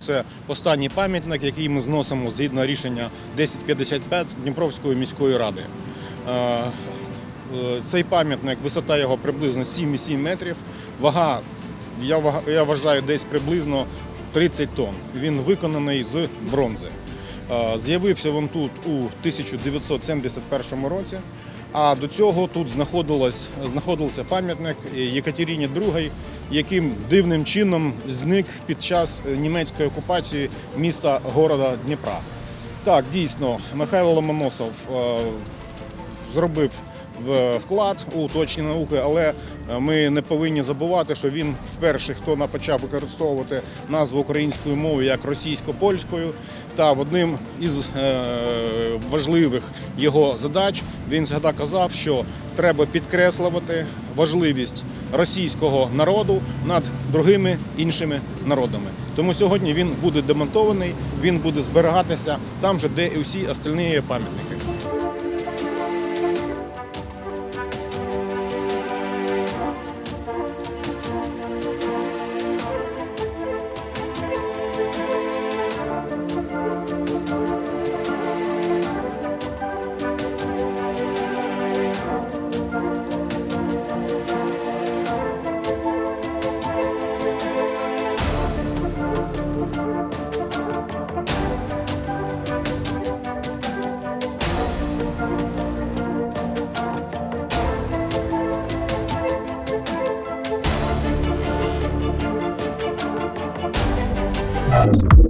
Це останній пам'ятник, який ми зносимо згідно рішення 1055 Дніпровської міської ради. Е, Цей пам'ятник, висота його приблизно 7,7 метрів, вага, я я вважаю, десь приблизно 30 тонн. Він виконаний з бронзи. Е, З'явився він тут у 1971 році. А до цього тут знаходився пам'ятник Єкатерині II, яким дивним чином зник під час німецької окупації міста города Дніпра. Так, дійсно, Михайло Ломоносов е, зробив вклад у точні науки, але е, ми не повинні забувати, що він вперше, хто почав використовувати назву українською мовою як російсько-польською. Та одним із е, важливих його задач він завжди казав, що треба підкреслювати важливість російського народу над другими іншими народами. Тому сьогодні він буде демонтований, він буде зберігатися там же, де і усі остальні пам'ятники. Música